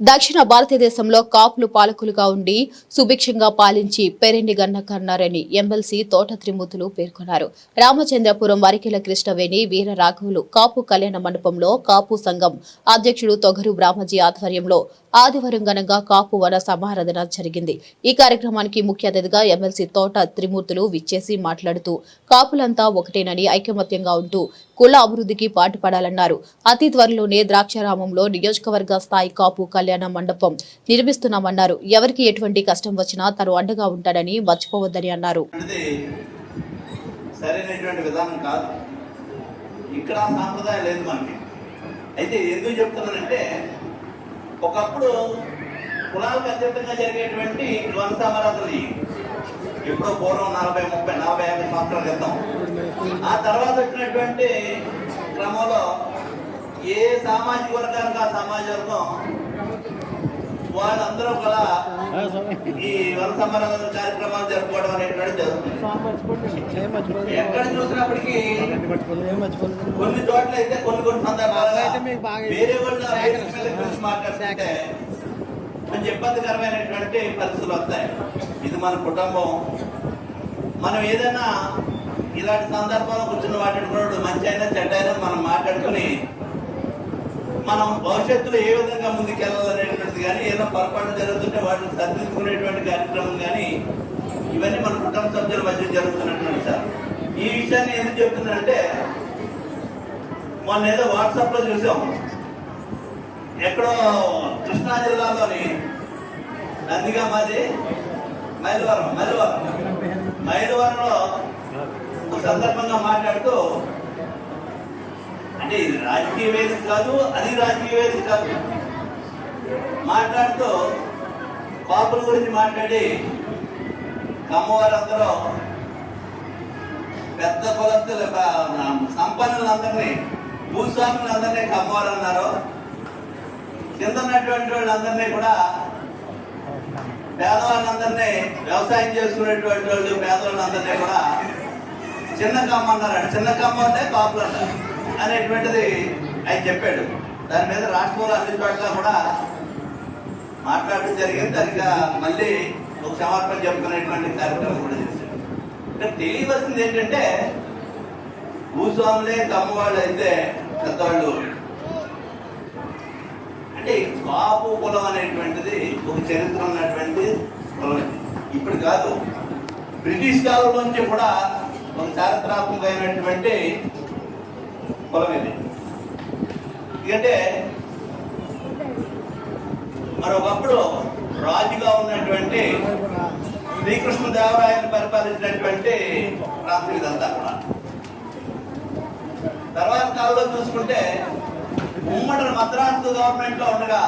దక్షిణ భారతదేశంలో కాపులు పాలకులుగా ఉండి సుభిక్షంగా పాలించి పెరెండి గన్నకన్నారని ఎమ్మెల్సీ తోట త్రిమూర్తులు పేర్కొన్నారు. రామచంద్రపురం వరికెల కృష్ణవేణి వీర రాఘవులు కాపు కళ్యాణ మండపంలో కాపు సంఘం అధ్యక్షుడు తొగరు బ్రాహ్మజీ ఆధ్వర్యంలో ఆదివారం ఘనంగా కాపు వన సమారాధన జరిగింది. ఈ కార్యక్రమానికి ముఖ్య అతిథిగా ఎమ్మెల్సీ తోట త్రిమూర్తులు విచ్చేసి మాట్లాడుతూ కాపులంతా ఒకటేనని ఐకమత్యంగా ఉంటూ కుల అభివృద్ధికి పాటుపడాలన్నారు. అతి త్వరలోనే ద్రాక్షారామంలో నియోజకవర్గ స్థాయి కాపు కళ్యాణ మండపం నిర్మిస్తున్నామన్నారు. ఎవరికి ఎటువంటి కష్టం వచ్చినా తను అండగా ఉంటాడని మర్చిపోవద్దని అన్నారు. సరైనటువంటి విధానం కాదు. ఇక్కడ సాంప్రదాయం లేదు మనకి. అయితే ఎందుకు చెప్తున్నానంటే ఒకప్పుడు కులాలకు అత్యంతంగా జరిగేటువంటి ధ్వన సమరాధులు ఇప్పుడు పూర్వం నలభై ముప్పై నలభై ఐదు సంవత్సరాల క్రితం. ఆ తర్వాత వచ్చినటువంటి క్రమంలో ఏ సామాజిక వర్గానికి ఆ సమాజ వర్గం వాళ్ళందరూ కూడా ఈ కార్యక్రమాలు జరుపుకోవడం అనేటువంటి జరుగుతుంది. ఎక్కడ చూసినప్పటికీ కొన్ని చోట్ల అయితే కొన్ని కొన్ని సందర్భాలుగా వేరే వాళ్ళు గురించి మాట్లాడుతుంటే కొంచెం ఇబ్బందికరమైనటువంటి పరిస్థితులు వస్తాయి. ఇది మన కుటుంబం. మనం ఏదైనా ఇలాంటి సందర్భంలో కూర్చుని మాట్లాడుకున్నప్పుడు మంచి అయినా చెడ్డ అయినా మనం మాట్లాడుకుని మనం భవిష్యత్తులో ఏ విధంగా ముందుకెళ్ళాలనేటువంటిది కానీ ఏదో పొరపాటు జరుగుతుంటే వాటిని సరిదిద్దుకునేటువంటి కార్యక్రమం కానీ ఇవన్నీ మన కుటుంబ సభ్యుల మధ్య జరుగుతున్నటువంటి సార్. ఈ విషయాన్ని ఎందుకు చెప్తున్నానంటే మొన్న ఏదో వాట్సాప్లో చూసాం. ఎక్కడో కృష్ణా జిల్లాలోని నందిగా మాది మైలవరం మైలవరం. మైలవరంలో ఒక సందర్భంగా మాట్లాడుతూ అంటే ఇది రాజకీయ వేదిక కాదు అది రాజకీయ వేదిక కాదు. మాట్లాడుతూ పాపుల గురించి మాట్లాడి కమ్మవారందరూ పెద్ద కులస్తులు సంపన్నులందరినీ భూస్వాములందరినీ కమ్మవారు అన్నారు కింద వాళ్ళందరినీ కూడా పేదవాళ్ళందరినీ వ్యవసాయం చేసుకునేటువంటి వాళ్ళు పేదవాళ్ళందరినీ కూడా చిన్న కమ్మ అన్నారంట చిన్న కమ్మ అంటే పాపులు అంటారు అనేటువంటిది ఆయన చెప్పాడు. దాని మీద రాష్ట్రంలో అన్ని చోట్ల కూడా మాట్లాడడం జరిగింది. దానికి మళ్ళీ ఒక సమర్పణ చెప్పుకునేటువంటి కార్యక్రమం కూడా చేశాడు. ఇంకా తెలియవలసింది ఏంటంటే భూస్వాములే తమ్మవాళ్ళు అయితే పెద్దవాళ్ళు. అంటే కాపు కులం అనేటువంటిది ఒక చరిత్ర ఉన్నటువంటి కులం ఇప్పుడు కాదు బ్రిటిష్ కాలం నుంచి కూడా ఒక చారిత్రాత్మకమైనటువంటి పొలం ఇది. ఎందుకంటే మరొకప్పుడు రాజుగా ఉన్నటువంటి శ్రీకృష్ణదేవరాయను పరిపాలించినటువంటి ప్రాంతం ఇదంతా కూడా. తర్వాత కాలంలో చూసుకుంటే ఉమ్మడి మద్రాసు గవర్నమెంట్లో ఉండగా